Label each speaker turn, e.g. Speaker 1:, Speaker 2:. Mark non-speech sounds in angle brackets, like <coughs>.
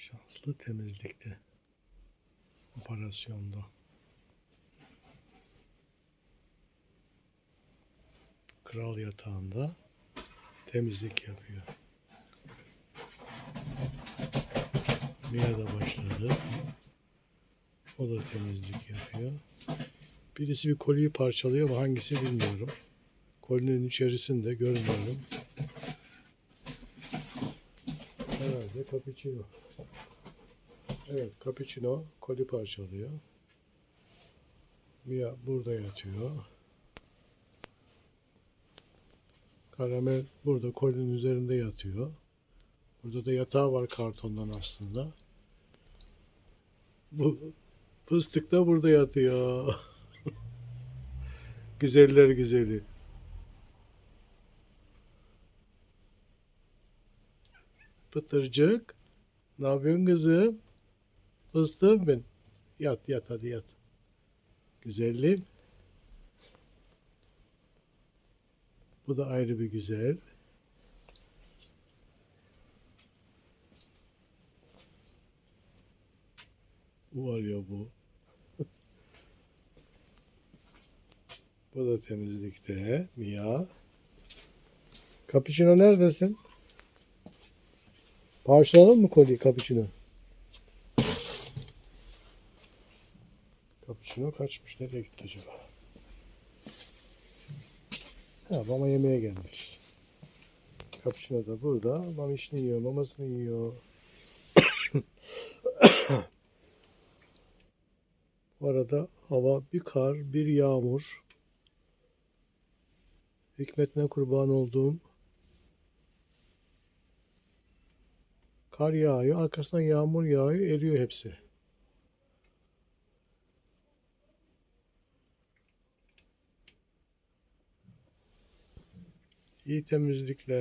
Speaker 1: Şanslı temizlikte. Operasyonda. Kral yatağında temizlik yapıyor. Mia da başladı. O da temizlik yapıyor. Birisi bir koliyi parçalıyor ama hangisi bilmiyorum. Kolinin içerisinde görmüyorum. Herhalde cappuccino. Evet, cappuccino koli parçalıyor. Mia burada yatıyor. Karamel burada kolinin üzerinde yatıyor. Burada da yatağı var kartondan aslında. Bu fıstık da burada yatıyor. <laughs> Güzeller güzeli. Pıtırcık. Ne yapıyorsun kızım? Fıstığım ben. Yat yat hadi yat. Güzelliğim. Bu da ayrı bir güzel. Bu var ya bu. <laughs> bu da temizlikte. Mia. Cappuccino neredesin? Parçalayalım mı kolyeyi Cappuccino? Cappuccino kaçmış. Nereye gitti acaba? Ha, mama yemeye gelmiş. Cappuccino da burada. Mamışını yiyor, mamasını yiyor. <coughs> Bu arada hava bir kar, bir yağmur. Hikmetine kurban olduğum kar yağıyor, arkasından yağmur yağıyor, eriyor hepsi. İyi temizlikler.